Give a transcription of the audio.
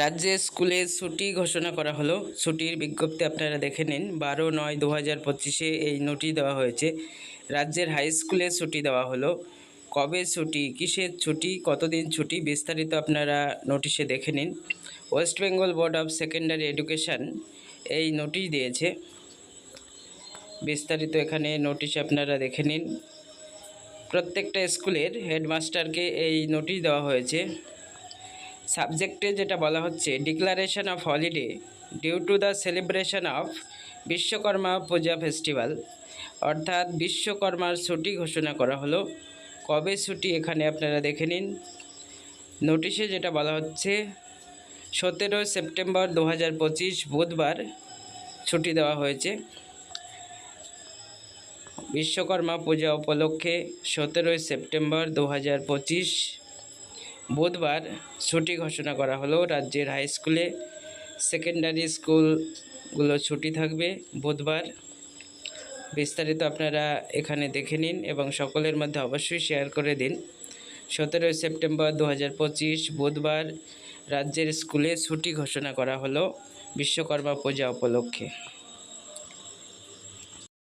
রাজ্যে স্কুলে ছুটি ঘোষণা করা হলো। ছুটির বিজ্ঞপ্তি আপনারা দেখে নিন। বারো নয় দু হাজার পঁচিশে এই নোটিশ দেওয়া হয়েছে। রাজ্যের হাই স্কুলে ছুটি দেওয়া হলো। কবে ছুটি, কিসের ছুটি, কতদিন ছুটি, বিস্তারিত আপনারা নোটিশে দেখে নিন। West Bengal board of secondary education এই নোটিশ দিয়েছে। বিস্তারিত এখানে নোটিশ আপনারা দেখে নিন। প্রত্যেকটা স্কুলের হেডমাস্টারকে এই নোটিশ দেওয়া হয়েছে। সাবজেক্টে যেটা বলা হচ্ছে declaration of holiday due to the celebration of Vishwakarma Puja festival অর্থাৎ বিশ্বকর্মার ছুটি ঘোষণা করা হলো। কবে ছুটি এখানে আপনারা দেখে নিন। নোটিশে যেটা বলা হচ্ছে, সতেরো সেপ্টেম্বর দু হাজার পঁচিশ বুধবার ছুটি দেওয়া হয়েছে। বিশ্বকর্মা পূজা উপলক্ষে সতেরোই সেপ্টেম্বর দু হাজার পঁচিশ বুধবার ছুটি ঘোষণা করা হলো। রাজ্যের হাই স্কুলে সেকেন্ডারি স্কুলগুলো ছুটি থাকবে বুধবার। বিস্তারিত আপনারা এখানে দেখে নিন এবং সকলের মধ্যে অবশ্যই শেয়ার করে দিন। সতেরোই সেপ্টেম্বর দু হাজার পঁচিশ বুধবার রাজ্যের স্কুলে ছুটি ঘোষণা করা হলো বিশ্বকর্মা পূজা উপলক্ষে।